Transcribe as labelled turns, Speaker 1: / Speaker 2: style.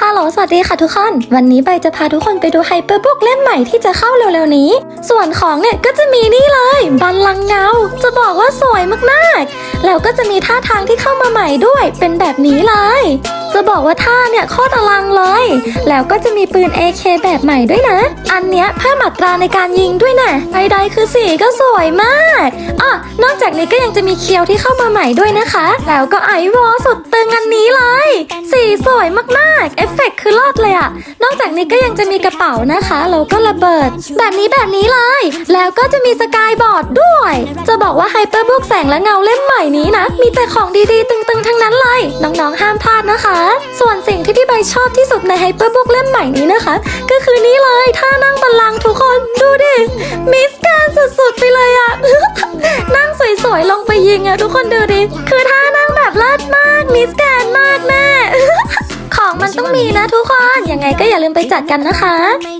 Speaker 1: ฮัลโหลสวัสดีค่ะทุกคน วันนี้ใบจะพาทุกคนไปดูไฮเปอร์บุ๊กเล่มใหม่ที่จะเข้าเร็วๆนี้ ส่วนของเนี่ยก็จะมีนี่เลยบัลลังเงา จะบอกว่าสวยมากๆ แล้วก็จะมีท่าทางที่เข้ามาใหม่ด้วย เป็นแบบนี้เลย จะบอกว่าท่าเนี่ยโคตรอลังเลย แล้วก็จะมีปืน AK แบบใหม่ด้วยนะ อันเนี้ยเพิ่มอัตราในการยิงด้วยนะใดๆคือสีก็สวยมากอะนอกจากนี้ก็ยังจะมีเคียวที่เข้ามาใหม่ด้วยนะคะ แล้วก็ไอวอลสุดตึง สวยมากๆ เอฟเฟกต์คือเลิศเลยอะนอกจากนี้ก็ยังจะมีกระเป๋านะคะแล้วก็ระเบิด แบบนี้แบบนี้เลย แล้วก็จะมีสกายบอร์ดด้วย จะบอกว่าไฮเปอร์บุ๊กแสงและเงาเล่มใหม่นี้นะ มีแต่ของดีๆ ตึงๆ ทั้งนั้นเลย น้องๆ ห้ามพลาดนะคะ ส่วนสิ่งที่พี่ใบชอบที่สุดในไฮเปอร์บุ๊กเล่มใหม่นี้นะคะ ก็คือนี่เลยท่านั่งบัลลังก์ทุกคนดูดิมิสแกนสุดๆไปเลยอะนั่งสวยๆลงไปยิงอะทุกคนดูดิคือท่านั่งแบบเลิศมากมิสแกนมากแม่ของมันต้อง มีนะทุกคน ยังไงก็อย่าลืมไปจัดกันนะคะ